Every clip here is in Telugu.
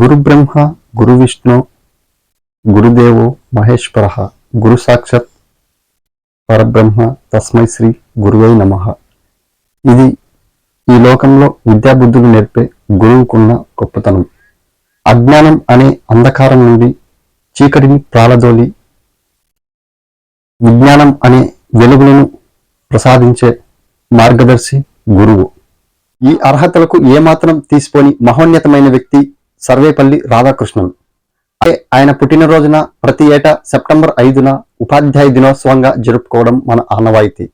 గురు బ్రహ్మ గురు విష్ణు గురుదేవో మహేశ్వర గురు సాక్షాత్ పరబ్రహ్మ తస్మై శ్రీ గురువై నమ. ఇది ఈ లోకంలో విద్యాబుద్ధులు నేర్పే గురువుకున్న గొప్పతనం. అజ్ఞానం అనే అంధకారం నుండి చీకటిని ప్రాలదోలి విజ్ఞానం అనే వెలుగులను ప్రసాదించే మార్గదర్శి గురువు. ఈ అర్హతలకు ఏమాత్రం తీసిపోని మహోన్నతమైన వ్యక్తి సర్వేపల్లి రాధాకృష్ణన్. అదే ఆయన పుట్టినరోజున ప్రతి ఏటా సెప్టెంబర్ ఐదున ఉపాధ్యాయ దినోత్సవంగా జరుపుకోవడం మన ఆనవాయితీ.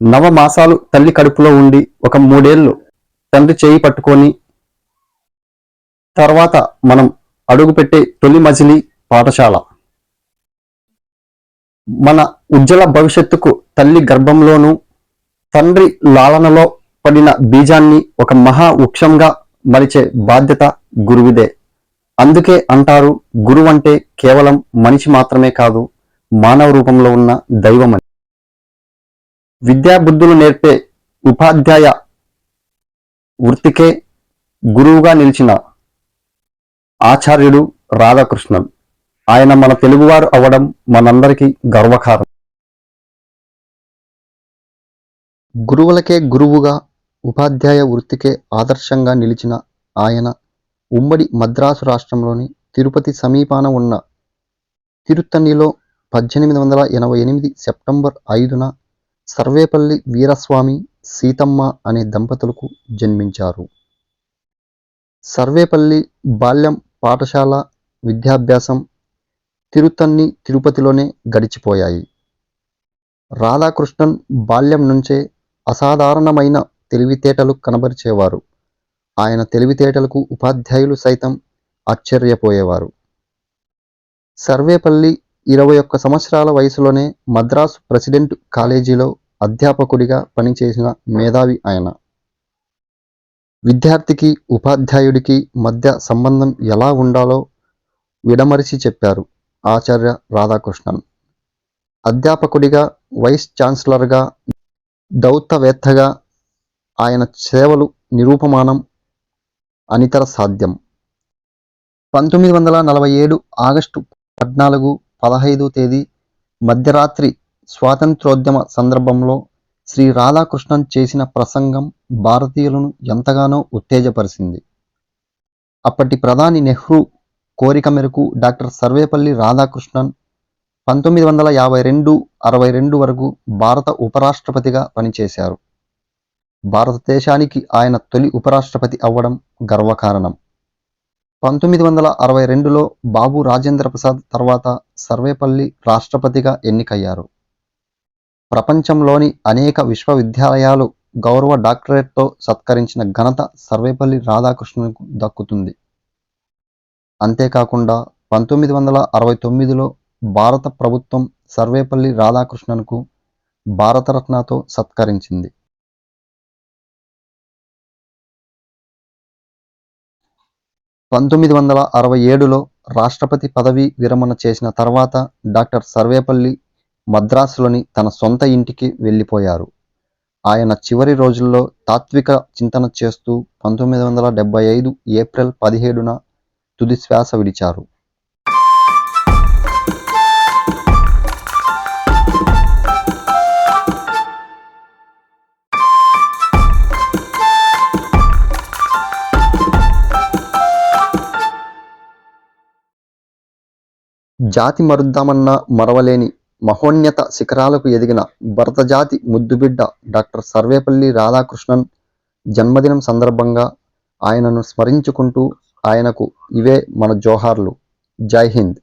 నవ మాసాలు తల్లి కడుపులో ఉండి ఒక మూడేళ్ళు తండ్రి చేయి పట్టుకొని తర్వాత మనం అడుగుపెట్టే తొలి మజిలీ పాఠశాల. మన ఉజ్జ్వల భవిష్యత్తుకు తల్లి గర్భంలోనూ తండ్రి లాలనలో పడిన బీజాన్ని ఒక మహా వృక్షంగా మలిచే బాధ్యత గురువిదే. అందుకే అంటారు గురువు అంటే కేవలం మనిషి మాత్రమే కాదు మానవ రూపంలో ఉన్న దైవమని. విద్యా బుద్ధులు నేర్పే ఉపాధ్యాయ వృత్తికే గురువుగా నిలిచిన ఆచార్యుడు రాధాకృష్ణన్. ఆయన మన తెలుగువారు అవ్వడం మనందరికీ గర్వకారణం. గురువులకే గురువుగా ఉపాధ్యాయ వృత్తికే ఆదర్శంగా నిలిచిన ఆయన ఉమ్మడి మద్రాసు రాష్ట్రంలోని తిరుపతి సమీపాన ఉన్న తిరుత్తణిలో పద్దెనిమిది వందల ఎనభై ఎనిమిది సెప్టెంబర్ ఐదున సర్వేపల్లి వీరస్వామి సీతమ్మ అనే దంపతులకు జన్మించారు. సర్వేపల్లి బాల్యం పాఠశాల విద్యాభ్యాసం తిరుత్తన్ని తిరుపతిలోనే గడిచిపోయాయి. రాధాకృష్ణన్ బాల్యం నుంచే అసాధారణమైన తెలివితేటలు కనబరిచేవారు. ఆయన తెలివితేటలకు ఉపాధ్యాయులు సైతం ఆశ్చర్యపోయేవారు. సర్వేపల్లి ఇరవై ఒక్క సంవత్సరాల వయసులోనే మద్రాసు ప్రెసిడెంట్ కాలేజీలో అధ్యాపకుడిగా పనిచేసిన మేధావి ఆయన. విద్యార్థికి ఉపాధ్యాయుడికి మధ్య సంబంధం ఎలా ఉండాలో విడమరిచి చెప్పారు ఆచార్య రాధాకృష్ణన్. అధ్యాపకుడిగా వైస్ ఛాన్సలర్గా దౌత్యవేత్తగా ఆయన సేవలు నిరూపమానం అనితర సాధ్యం. పంతొమ్మిది వందల నలభై ఏడు ఆగస్టు పద్నాలుగు పదహైదు తేదీ మధ్యరాత్రి స్వాతంత్రోద్యమ సందర్భంలో శ్రీ రాధాకృష్ణన్ చేసిన ప్రసంగం భారతీయులను ఎంతగానో ఉత్తేజపరిచింది అప్పటి ప్రధాని నెహ్రూ కోరిక మేరకు డాక్టర్ సర్వేపల్లి రాధాకృష్ణన్ పంతొమ్మిది వందల యాభై రెండు అరవై రెండు వరకు భారత ఉపరాష్ట్రపతిగా పనిచేశారు. భారతదేశానికి ఆయన తొలి ఉపరాష్ట్రపతి అవ్వడం గర్వకారణం. పంతొమ్మిది వందల అరవై రెండులో బాబు రాజేంద్ర ప్రసాద్ తర్వాత సర్వేపల్లి రాష్ట్రపతిగా ఎన్నికయ్యారు. ప్రపంచంలోని అనేక విశ్వవిద్యాలయాలు గౌరవ డాక్టరేట్తో సత్కరించిన ఘనత సర్వేపల్లి రాధాకృష్ణన్కు దక్కుతుంది. అంతేకాకుండా పంతొమ్మిది వందల అరవై తొమ్మిదిలో భారత ప్రభుత్వం సర్వేపల్లి రాధాకృష్ణన్కు భారతరత్నతో సత్కరించింది. పంతొమ్మిది వందల అరవై ఏడులో రాష్ట్రపతి పదవీ విరమణ చేసిన తర్వాత డాక్టర్ సర్వేపల్లి మద్రాసులోని తన సొంత ఇంటికి వెళ్ళిపోయారు. ఆయన చివరి రోజుల్లో తాత్విక చింతన చేస్తూ పంతొమ్మిది వందల డెబ్బై ఐదు ఏప్రిల్ పదిహేడున తుది శ్వాస విడిచారు. జాతి మరుద్దామన్న మరవలేని మహోన్నత శిఖరాలకు ఎదిగిన భరతజాతి ముద్దుబిడ్డ డాక్టర్ సర్వేపల్లి రాధాకృష్ణన్ జన్మదినం సందర్భంగా ఆయనను స్మరించుకుంటూ ఆయనకు ఇవే మన జోహార్లు. జై హింద్.